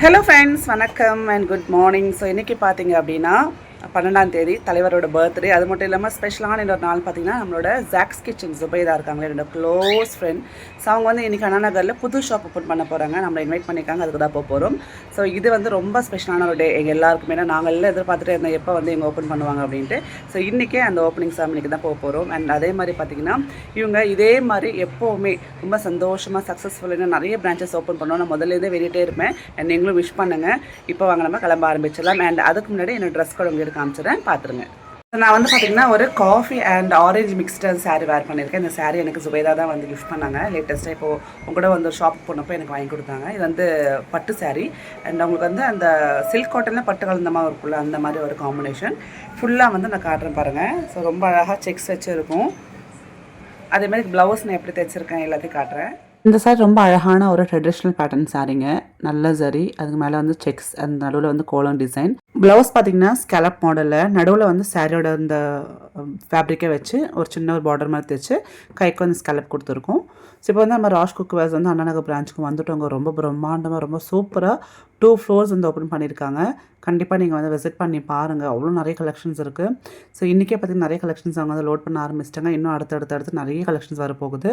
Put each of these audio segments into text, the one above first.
Hello friends வணக்கம் and good morning so இன்றைக்கி பார்த்தீங்க அப்படின்னா பன்னெண்டாம் தேதி தலைவரோட பர்த்டே அது மட்டும் இல்லாமல் ஸ்பெஷலான இன்னொரு நாள் பார்த்தீங்கன்னா நம்மளோட ஜாக்ஸ் கிச்சன் ஜுபைதா இருக்காங்களே என்னோட க்ளோஸ் ஃப்ரெண்ட் ஸோ அவங்க வந்து இன்றைக்கி அண்ணா நகரில் புது ஷாப் ஓப்பன் பண்ண போகிறாங்க நம்மளை இன்வைட் பண்ணியிருக்காங்க. அதுக்கு தான் போக போகிறோம் ஸோ இது வந்து ரொம்ப ஸ்பெஷலான ஒரு டே எங்கள் எல்லாருக்குமே. ஏன்னா நாங்கள் எல்லாம் எதிர்பார்த்துட்டே இருந்தோம். எப்போ வந்து இவங்க ஓப்பன் பண்ணுவாங்க அப்படின்ட்டு. ஸோ இன்றைக்கே அந்த ஓப்பனிங் செரமனிக்கு தான் போக போகிறோம் அண்ட் அதே மாதிரி பார்த்தீங்கன்னா இவங்க இதே மாதிரி எப்போவுமே ரொம்ப சந்தோஷமாக சக்ஸஸ்ஃபுல்லாக நிறைய பிரான்ச்சஸ் ஓப்பன் பண்ணோம். நான் முதல்ல இருந்தே வெளியிட்டே இருப்பேன். அண்ட் நீங்களும் விஷ் பண்ணுங்கள் இப்போ வாங்க நம்ம கிளம்ப ஆரம்பிச்சிடலாம். அண்ட் அதுக்கு முன்னாடி என்னோட ட்ரெஸ் கோட் உங்களுக்கு காமிச்சிடுறேன் பார்த்துருங்க நான் வந்து பார்த்தீங்கன்னா ஒரு coffee and orange mixture sari wear பண்ணியிருக்கேன். இந்த சாரீ எனக்கு சுபேதா தான் வந்து கிஃப்ட் பண்ணாங்க. லேட்டஸ்ட்டாக இப்போது உங்க கூட வந்து ஷாப் போனப்போ எனக்கு வாங்கி கொடுத்தாங்க. இது வந்து பட்டு சாரீ அண்ட் அவங்களுக்கு வந்து அந்த சில்க் காட்டனில் பட்டு கலந்த மாதிரி இருக்குல்ல அந்த மாதிரி ஒரு காம்பினேஷன் ஃபுல்லாக வந்து நான் காட்டுறேன் பாருங்கள் ஸோ ரொம்ப அழகாக செக்ஸ் வச்சு இருக்கும் அதே மாதிரி ப்ளவுஸ் நான் எப்படி தைச்சிருக்கேன் எல்லாத்தையும் காட்டுறேன். இந்த சாரி ரொம்ப அழகான ஒரு ட்ரெடிஷ்னல் பேட்டர்ன் சாரீங்க நல்ல சரி அதுக்கு மேலே வந்து செக்ஸ் அந்த நடுவில் வந்து கோலம் டிசைன் ப்ளவுஸ் பார்த்தீங்கன்னா ஸ்கேலப் மாடலில் நடுவில் வந்து சாரியோட அந்த ஃபேப்ரிக்கை வச்சு ஒரு சின்ன ஒரு பார்டர் மாதிரி தைச்சு கைக்கு வந்து ஸ்கேலப் கொடுத்துருக்கோம். ஸோ இப்போ வந்து நம்ம ராஜ் குக் வேர்ஸ் வந்து அண்ணாநகர் பிரான்ச்சுக்கு வந்துட்டவங்க ரொம்ப பிரம்மாண்டமாக ரொம்ப சூப்பராக டூ ஃப்ளோர்ஸ் வந்து ஓப்பன் பண்ணியிருக்காங்க கண்டிப்பாக நீங்கள் வந்து விசிட் பண்ணி பாருங்கள் அவ்வளோ நிறைய கலெக்ஷன்ஸ் இருக்குது ஸோ இன்றைக்கே பார்த்தீங்கன்னா நிறைய கலெக்ஷன்ஸ் அவங்க வந்து லோட் பண்ண ஆரம்பிச்சிட்டாங்க. இன்னும் அடுத்து அடுத்து அடுத்து நிறைய கலெக்ஷன்ஸ் வரப்போகுது.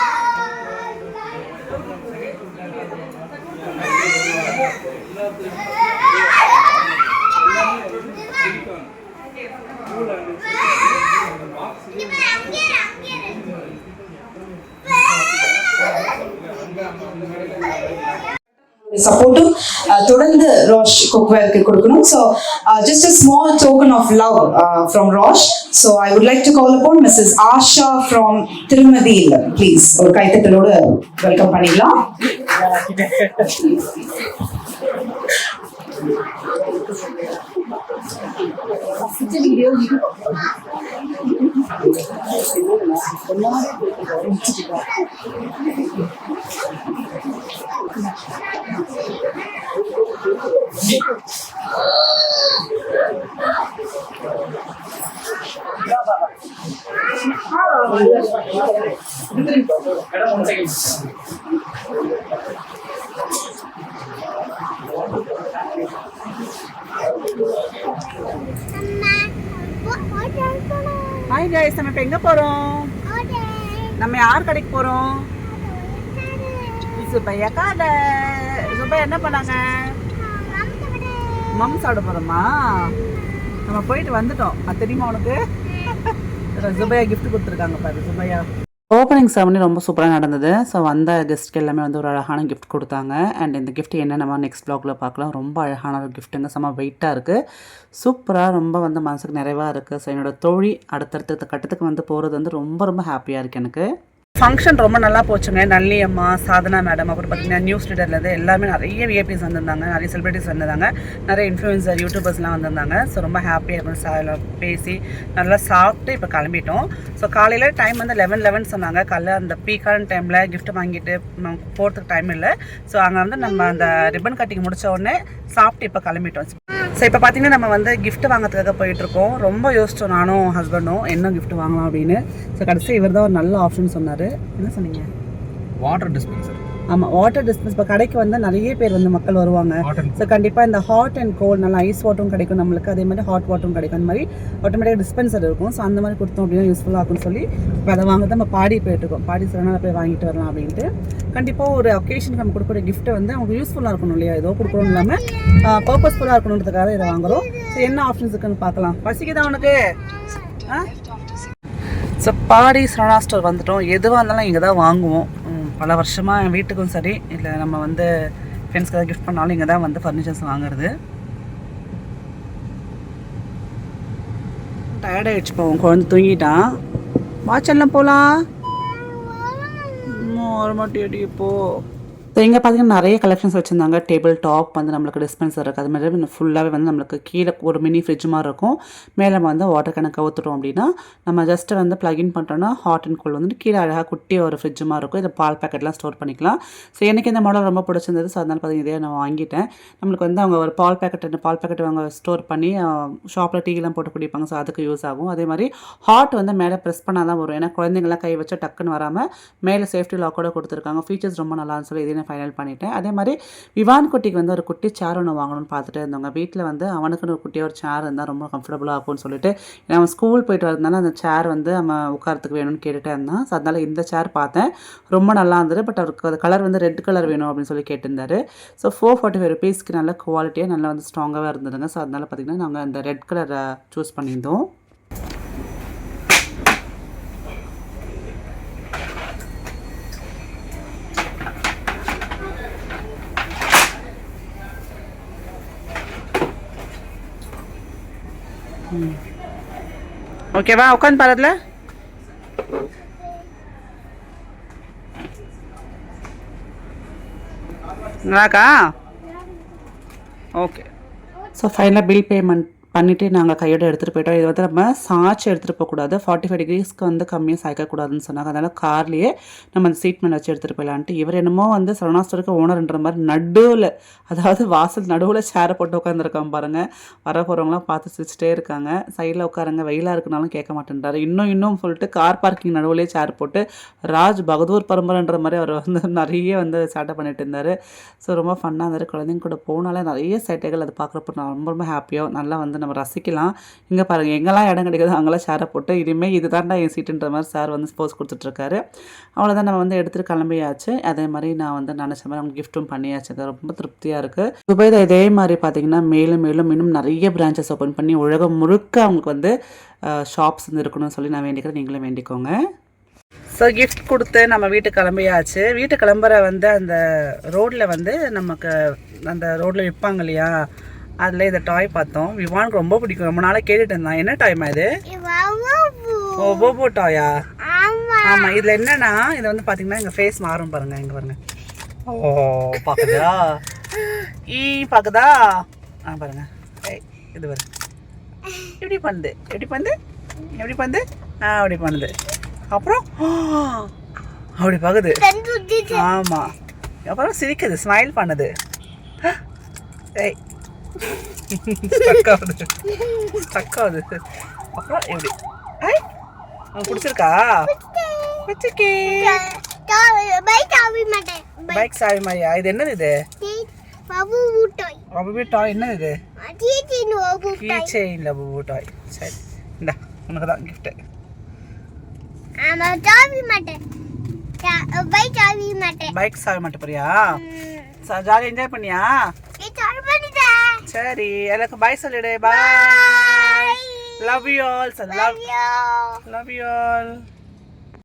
No. சப்போர்ட்டும் தொடர்ந்து ராஷ் குக்வேருக்கு கொடுக்கணும். So just a small token of love from Rash. So I would like to call upon Mrs Asha from Thirumathi please ஒரு கைத்தட்டலோடு வெல்கம் பண்ணிடலாம். ஹாய் கைஸ் நம்ம இப்போ எங்கே போகிறோம் நம்ம யார் கடைக்கு போகிறோம் சுப்பையா? கடை சுப்பையா என்ன பண்ணாங்க? மம் சாப்பிட போகிறோமா நம்ம போயிட்டு வந்துட்டோம். அது தெரியுமா உனக்கு? சுபையா கிஃப்ட் கொடுத்துருக்காங்க பாரு சுபையா ஓப்பனிங் செரமனி ரொம்ப சூப்பராக நடந்தது. ஸோ வந்த கெஸ்ட்க்கு எல்லாமே வந்து ஒரு அழகான கிஃப்ட் கொடுத்தாங்க. அண்ட் இந்த gift என்ன நம்ம நெக்ஸ்ட் ப்ளாகில் பார்க்கலாம். ரொம்ப அழகான ஒரு கிஃப்ட்டுங்க செம்ம வெயிட்டாக இருக்குது சூப்பராக ரொம்ப வந்து மனசுக்கு நிறைவாக இருக்குது ஸோ என்னோட தோழி அடுத்தடுத்த கட்டத்துக்கு வந்து போகிறது வந்து ரொம்ப ரொம்ப ஹாப்பியாக இருக்குது எனக்கு. ஃபங்க்ஷன் ரொம்ப நல்லா போச்சுங்க. நல்லி அம்மா சாதனா மேடம் அப்புறம் பார்த்தீங்கன்னா நியூஸ் லீடர்லேருந்து எல்லாமே நிறைய விஐபிஸ் வந்திருந்தாங்க. நிறைய செலிபிரிட்டிஸ் வந்திருந்தாங்க. நிறைய இன்ஃப்ளூயன்சர் யூடியூபர்ஸ்லாம் வந்திருந்தாங்க. ஸோ ரொம்ப ஹாப்பியாக இருக்கும் பேசி நல்லா சாப்பிட்டு இப்போ கிளம்பிட்டோம். ஸோ காலையில் டைம் வந்து லெவன் லெவன் சொன்னாங்க. காலைல அந்த பீக்கான டைமில் கிஃப்ட் வாங்கிட்டு நம்ம போகிறதுக்கு டைம் இல்லை. ஸோ அங்கே வந்து நம்ம அந்த ரிப்பன் கட்டிங் முடித்த உடனே சாப்பிட்டு இப்போ கிளம்பிட்டோம். ஸோ இப்போ பார்த்தீங்கன்னா நம்ம வந்து கிஃப்ட் வாங்கிறதுக்காக போயிட்டுருக்கோம். ரொம்ப யோசிச்சோம். நானும் ஹஸ்பண்டும் என்ன கிஃப்ட் வாங்கலாம் அப்படின்னு. ஸோ கடைசி இவர் தான் ஒரு நல்ல ஆப்ஷன் சொன்னார். என்ன சொன்னீங்க? வாட்டர் டிஸ்பென்சர் ஆமாம் வாட்டர் டிஸ்பென்ஸ் இப்போ கடைக்கு வந்து நிறைய பேர் வந்து மக்கள் வருவாங்க. ஸோ கண்டிப்பாக இந்த ஹாட் அண்ட் கோல்ட் நல்லா ஐஸ் வாட்டரும் கிடைக்கும் நம்மளுக்கு. அதே மாதிரி ஹாட் வாட்டரும் கிடைக்கும். அந்த மாதிரி ஆட்டோமேட்டிக் டிஸ்பென்சர் இருக்கும். ஸோ அந்த மாதிரி கொடுத்தோம் அப்படின்னா யூஸ்ஃபுல்லாக இருக்கும்னு சொல்லி இப்போ அதை வாங்க நம்ம பாடி போயிட்டுருக்கோம் பாடி சிறனால போய் வாங்கிட்டு வரலாம் அப்படின்ட்டு. கண்டிப்பாக ஒரு ஒகேஷனுக்கு நம்ம கொடுக்கக்கூடிய கிஃப்ட்டை வந்து அவங்க யூஸ்ஃபுல்லாக இருக்கணும் இல்லையா? ஏதோ கொடுக்கணும் இல்லாமல் பர்பஸ்ஃபுல்லாக இருக்கணுன்றதுக்காக இதை வாங்குறோம். ஸோ என்ன ஆப்ஷன்ஸ் இருக்குன்னு பார்க்கலாம். பசிக்குதா உனக்கு? ஆ? ஸோ பாடி சரவணா ஸ்டோர் வந்துட்டோம். எதுவாக இருந்தாலும் இங்கே தான் வாங்குவோம். பல வருஷமாக என் வீட்டுக்கும் சரி இல்லை நம்ம வந்து ஃப்ரெண்ட்ஸ்க்கு ஏதாவது கிஃப்ட் பண்ணாலும் இங்கே தான் வந்து ஃபர்னிச்சர்ஸ் வாங்குறது. டயர்ட் ஆகிடுச்சு போவோம் குழந்தை தூங்கிட்டான். வாட்செல்லாம் போகலாம் ஒரு மாட்டி போ ஸோ இங்கே பார்த்தீங்கன்னா நிறைய கலெக்ஷன்ஸ் வச்சுருந்தாங்க. டேபிள் டாப் வந்து நம்மளுக்கு டிஸ்பென்சர் இருக்குது அது மாதிரி ஃபுல்லாகவே வந்து நம்மளுக்கு கீழே ஒரு மினி ஃப்ரிட்ஜ் மாதிரி இருக்கும். மேலே வந்து வாட்டர் கணக்கு கவுத்துட்டோம் அப்படின்னா நம்ம ஜஸ்ட் வந்து ப்ளகின் பண்ணிட்டோம்னா ஹாட் அண்ட் கோல்டு வந்துட்டு கீழே அழகாக குட்டி ஒரு ஃப்ரிட்ஜ் மாதிரி இருக்கும். இதை பால் பேக்கெட்லாம் ஸ்டோர் பண்ணிக்கலாம். ஸோ எனக்கு இந்த மாடல் ரொம்ப பிடிச்சிருந்தது. ஸோ அதனால் பார்த்தீங்கன்னா இதே நான் வாங்கிட்டேன். நம்மளுக்கு வந்து அவங்க ஒரு பால் பேக்கெட் ரெண்டு பால் பேக்கெட் அவங்க ஸ்டோர் பண்ணி ஷாப்பில் டீலாம் போட்டு குடிப்பாங்க. ஸோ அதுக்கு யூஸ் ஆகும். அதே மாதிரி ஹாட் வந்து மேலே ப்ரெஸ் பண்ணால் தான் வரும். ஏன்னா குழந்தைங்களாம் கை வச்சா டக்குன்னு வராமல் மேலே சேஃப்டி லாக்கோட கொடுத்துருக்காங்க. ஃபீச்சர்ஸ் ரொம்ப நல்லான்னு சொல்லி இதே நான் ஃபைனல் பண்ணிட்டேன். அதே மாதிரி விவான் குட்டிக்கு வந்து ஒரு குட்டி சேர் ஒன்று வாங்கணும்னு பார்த்துட்டு இருந்தவங்க வீட்டில் வந்து அவனுக்குன்னு ஒரு குட்டியாக ஒரு சேர் இருந்தால் ரொம்ப கம்ஃபர்டபுளாக இருக்கும்னு சொல்லிட்டு ஏன்னா அவன் ஸ்கூல் போயிட்டு வரதுனால அந்த சேர் வந்து அவன் உட்காரத்துக்கு வேணும்னு கேட்டுட்டே இருந்தான். ஸோ அதனால் இந்த சேர் பார்த்தேன். ரொம்ப நல்லா இருந்தது. பட் அவருக்கு அது கலர் வந்து ரெட் கலர் வேணும் அப்படின்னு சொல்லி கேட்டிருந்தாரு. ஸோ ஃபோர் ஃபார்ட்டி ஃபைவ் ருபீஸ்க்கு நல்ல குவாலிட்டியாக நல்லா வந்து ஸ்ட்ராங்காகவே இருந்ததுங்க. ஸோ அதனால் பார்த்திங்கன்னா நாங்கள் அந்த ரெட் கலரை சூஸ் பண்ணியிருந்தோம். ஓகேவா உட்காந்து பாருதுல நல்லாக்கா ஓகே ஸோ ஃபைனலாக பில் பேமெண்ட் பண்ணிவிட்டு நாங்கள் கையோட எடுத்துகிட்டு போயிட்டோம். இது வந்து நம்ம சாய்ச்சி எடுத்துகிட்டு போகக்கூடாது ஃபார்ட்டி ஃபைவ் டிகிரிஸ்க்கு வந்து கம்மியாக சாய்க்கக்கூடாதுன்னு சொன்னாங்க. அதனால் கார்லேயே நம்ம அந்த சீட் மேலே வச்சு எடுத்துகிட்டு போயிடலான்ட்டு. இவர் என்னமோ வந்து சரவணா ஸ்டோருக்கு ஓனர்ன்ற மாதிரி நடுவில் அதாவது வாசல் நடுவில் சேரை போட்டு உட்காந்துருக்கான் பாருங்கள் வர போகிறவங்களாம் பார்த்து சிரிச்சிட்டே இருக்காங்க. சைடில் உட்காருங்க. வெயிலாக இருக்குனாலும் கேட்க மாட்டேன்றாரு. இன்னும் இன்னும் சொல்லிட்டு கார் பார்க்கிங் நடுவுலேயே சேர் போட்டு ராஜ் பகதூர் பரம்பரைன்ற மாதிரி அவர் வந்து நிறைய வந்து சேட்டை பண்ணிட்டு இருந்தார். ஸோ ரொம்ப ஃபன்னாக இருந்தார் குழந்தைங்க கூட போனாலே நிறைய சேட்டைகள் அது பார்க்குறப்ப நான் ரொம்ப ரொம்ப ஹாப்பியாக நல்லா வந்து நம்ம ரசிக்கலாம். இங்கே பாருங்கள் எங்கெல்லாம் இடம் கிடைக்குதோ அங்கெல்லாம் சேரை போட்டு இனிமேல் இது தாண்டா என் சீட்டுன்ற மாதிரி சார் வந்து ஸ்போர்ட்ஸ் கொடுத்துட்ருக்காரு. அவ்வளோதான் நம்ம வந்து எடுத்துகிட்டு கிளம்பியாச்சு. அதே மாதிரி நான் வந்து நினச்ச மாதிரி அவங்க கிஃப்ட்டும் பண்ணியாச்சு. அது ரொம்ப திருப்தியாக இருக்குது துபாயில் இதே மாதிரி பார்த்தீங்கன்னா மேலும் மேலும் இன்னும் நிறைய பிரான்ச்சஸ் ஓப்பன் பண்ணி உலகம் முழுக்க அவங்களுக்கு வந்து ஷாப்ஸ் வந்து இருக்கணும்னு சொல்லி நான் வேண்டிக்கிறேன். நீங்களும் வேண்டிக்கோங்க. ஸோ கிஃப்ட் கொடுத்து நம்ம வீட்டு கிளம்பியாச்சு. வீட்டு கிளம்புற வந்து அந்த ரோட்டில் வந்து நமக்கு அந்த ரோட்டில் விற்பாங்க இல்லையா? அதில் இந்த டாய் பார்த்தோம். விவானுக்கு ரொம்ப பிடிக்கும். ரொம்ப நாளாக கேட்டுட்டு இருந்தான். என்ன டாய்மா இது? ஓ போபோ டாயா ஆமாம் இதில் என்னன்னா இது வந்து பார்த்தீங்கன்னா எங்கள் ஃபேஸ் மாறும் பாருங்க இங்கே பாருங்க. ஓ பார்க்குதா ஈ பார்க்குதா ஆ பாருங்க. இது பாருங்க எப்படி பண்ணுது எப்படி பண்ணுது எப்படி பண்ணுது ஆ அப்படி பண்ணுது அப்புறம் அப்படி பார்க்குது ஆமாம் அப்புறம் சிரிக்குது ஸ்மைல் பண்ணுது. ஏய் ஸ்டக் ஆகுது ஸ்டக் ஆகுது அப்புறம் எப்படி? ஐ உனக்கு பிடிச்சிருக்கா? பிடிச்சிருக்கே. பைக் சாவி மாதிரியா? இது என்னது இது? பபுபி டாய் என்னது இது? கீ செயின் டாய் சரி. இந்தா உனக்கு தான் கிஃப்ட்டு பைக் சாவி மட்டும் போறியா ஜாலியாக என்ஜாய் பண்ணியா? சரி எனக்கு பாய் சொல்லிடு bye love you all love love you all